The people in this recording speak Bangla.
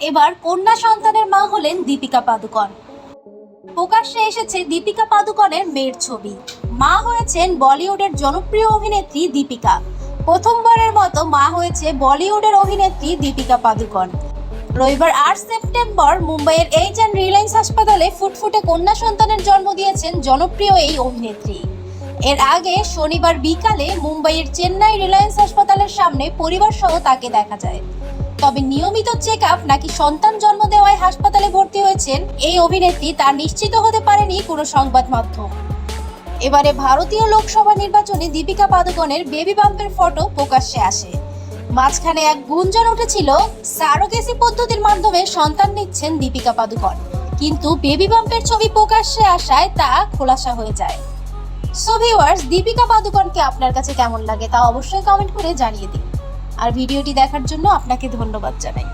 এবার কন্যা সন্তানের মা হলেন দীপিকা পাদুকন। প্রকাশ্যে এসেছে দীপিকা পাদুকণের মেয়ের ছবি। মা হয়েছেন বলিউডের জনপ্রিয় অভিনেত্রী দীপিকা। প্রথমবারের মতো মা হয়েছে বলিউডের অভিনেত্রী দীপিকা পাদুকন। রবিবার আট সেপ্টেম্বর মুম্বাইয়ের এইচ অ্যান্ড রিলায়েন্স হাসপাতালে ফুটফুটে কন্যা সন্তানের জন্ম দিয়েছেন জনপ্রিয় এই অভিনেত্রী। এর আগে শনিবার বিকালে মুম্বাইয়ের চেন্নাই রিলায়েন্স হাসপাতালের সামনে পরিবার সহ তাকে দেখা যায়। তবে নিয়মিত চেক আপ নাকি সন্তান জন্ম দেওয়ায় হাসপাতালে ভর্তি হয়েছেন এই অভিনেত্রী তা নিশ্চিত হতে পারেনি কোনো সংবাদ মাধ্যম। এবারে ভারতীয় লোকসভা নির্বাচনে দীপিকা পাদুকনের বেবি বাম্পের ফটো প্রকাশ্যে আসে। মাঝখানে এক গুঞ্জন উঠেছিল, সারোগেসি পদ্ধতির মাধ্যমে সন্তান নিচ্ছেন দীপিকা পাদুকণ। কিন্তু বেবি বাম্পের ছবি প্রকাশ্যে আসায় তা খোলাসা হয়ে যায়। সো ভিউয়ার্স দীপিকা পাদুকণকে আপনার কাছে কেমন লাগে তা অবশ্যই কমেন্ট করে জানিয়ে দিন। আর ভিডিওটি দেখার জন্য আপনাকে ধন্যবাদ জানাই।